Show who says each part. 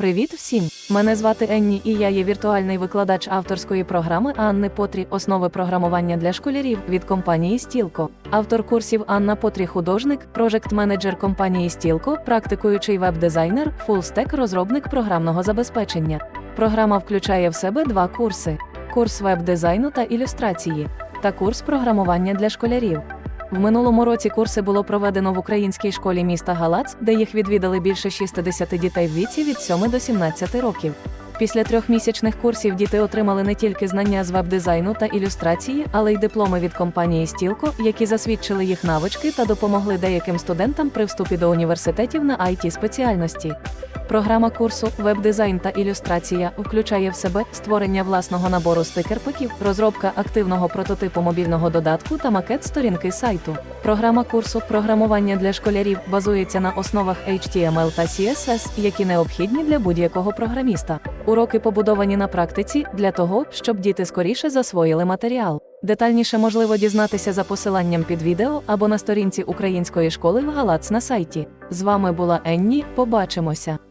Speaker 1: Привіт всім! Мене звати Енні, і я є віртуальний викладач авторської програми Анни Потрі Основи програмування для школярів від компанії Стілко. Автор курсів Анна Потрі художник, прожект-менеджер компанії Стілко, практикуючий веб-дизайнер, фулстек розробник програмного забезпечення. Програма включає в себе два курси: курс веб-дизайну та ілюстрації та курс програмування для школярів. В минулому році курси було проведено в українській школі міста Галац, де їх відвідали більше 60 дітей в віці від 7 до 17 років. Після трьохмісячних курсів діти отримали не тільки знання з веб-дизайну та ілюстрації, але й дипломи від компанії Стілко, які засвідчили їх навички та допомогли деяким студентам при вступі до університетів на it спеціальності. Програма курсу Веб-дизайн та ілюстрація включає в себе створення власного набору стикерпаків, розробка активного прототипу мобільного додатку та макет сторінки сайту. Програма курсу програмування для школярів базується на основах HTML та CSS, які необхідні для будь-якого програміста. Уроки побудовані на практиці для того, щоб діти скоріше засвоїли матеріал. Детальніше можливо дізнатися за посиланням під відео або на сторінці української школи в Галац на сайті. З вами була Енні. Побачимося.